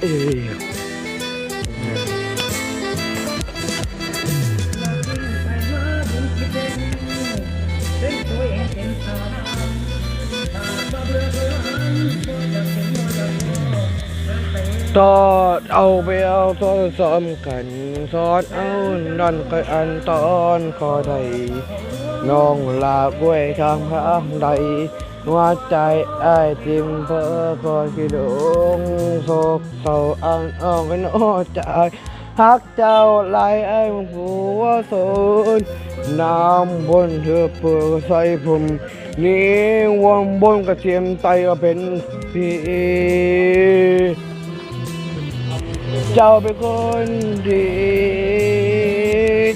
哎呦。呦 ตอดเอาไปเอาตอนซ้อมกันสอนเอาดันกันอันตอนขอใดน้องลาบวยทางพระใดหัวใจไอ้จิมเพอคอยคิดงโศกเศร้าอันอ่องกันโอ้ใจฮักเจ้าไหลไอ้ายหัวโซนน้ำบนเธอเปือใส่ผมนี่วงบนกระเทียมไตก็เป็นพี่ เจ้าเป็นคนดี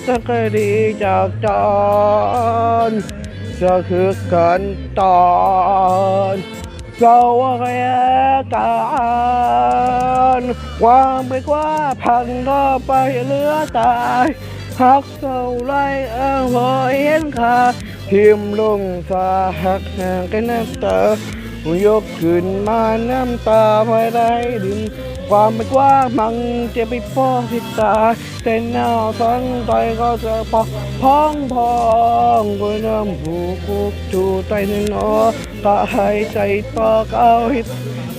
ตั้งแต่ดีจากจอนจะคือกันตอนเจ้าว่าแค่การวางไปกว่าพังก็ไปเหลือตายหักเท่าไรเออพอเห็นค่าทิมลงสาหักห่างกันน้ำตา ยกขึ้นมาน้ำตาไม่ได้ดินความไม่กว้างมันจะไปฟ้อที่ตาแต่หน้าสังใจก็จะพองพองพองก็น้ำผูกุกจูใจในนอก็ให้ใจต่อเอาให้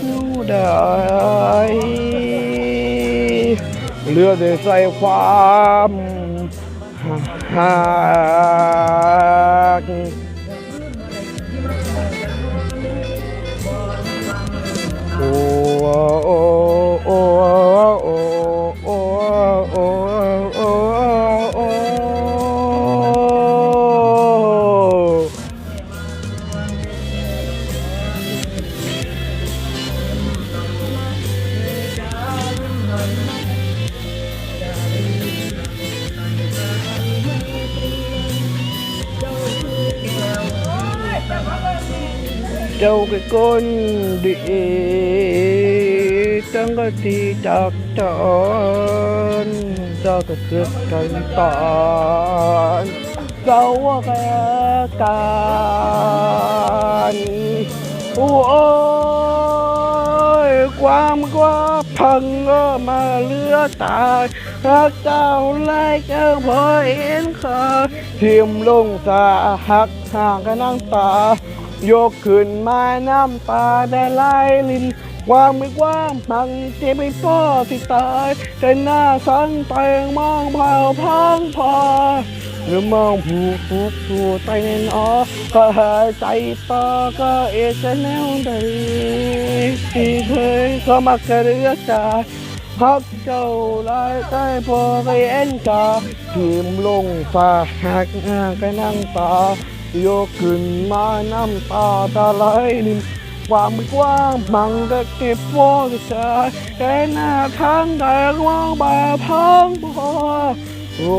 รู้ได้เลือดใส่ความหัก นตอนเจ้าว่าแค่การโอ้ยความกว่าพังก็มาเลือตายรักเจ้าไล่เจ้าพอเห็นขาทิมลงสาหักห่างกันนั่งตา ยกขึ้นมาน้ำตาได้ไหลลินวามไม่ว้างมันเจ็บไม่พอที่ตายแต่หน้าสังแตงมองเผาพังพอหรือมองผูกผูกผูกใจในนอก็หายใจต่อก็เอจะแนวใดที่เคยก็มักจะเรือจาฮักเจ้าลายใต้พอไปเอ็นกาทีมลงฟ้าหักงานก็นั่งตา ยกขึ้นมาน้ำตาตาไหลลินความไม่กว้างมันก็เก็บวอจะช้แต่หน้าทางแดงว่างแบบพังพอโอ้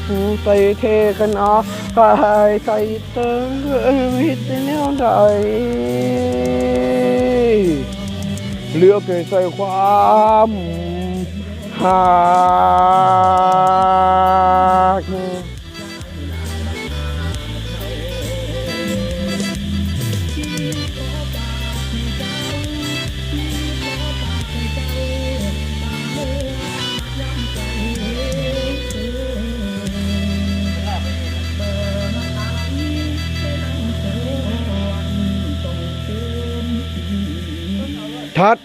โหใจเทกันอะกายใจเติมเกินวิตแนวใดเลือกให้ใส่ความหัก অর্থাৎ